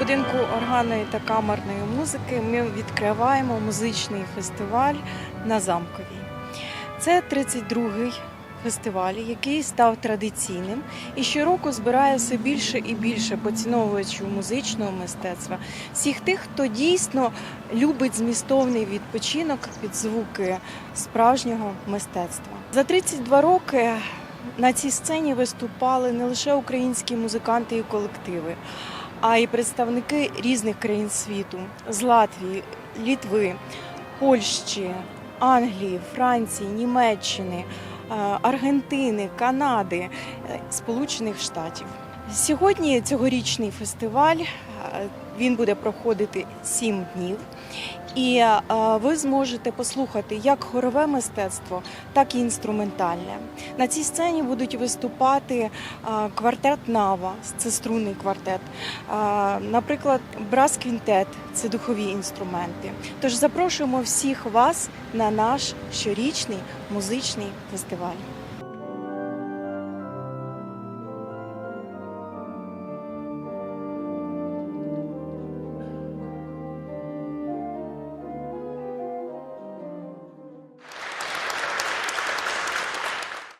будинку органної та камерної музики ми відкриваємо музичний фестиваль на замковій. Це 32-й фестиваль, який став традиційним і щороку збирає все більше і більше поціновувачів музичного мистецтва, всіх тих, хто дійсно любить змістовний відпочинок під звуки справжнього мистецтва. За 32 роки на цій сцені виступали не лише українські музиканти і колективи, а й представники різних країн світу з Латвії, Літви, Польщі, Англії, Франції, Німеччини, е, Аргентини, Канади, е, Сполучених Штатів. Сьогодні цьогорічний фестиваль е, він буде проходити сім днів, і е, ви зможете послухати як хорове мистецтво, так і інструментальне. На цій сцені будуть виступати е, квартет Нава, це струнний квартет, наприклад, брас-квінтет це духові інструменти. Тож запрошуємо всіх вас на наш щорічний музичний фестиваль.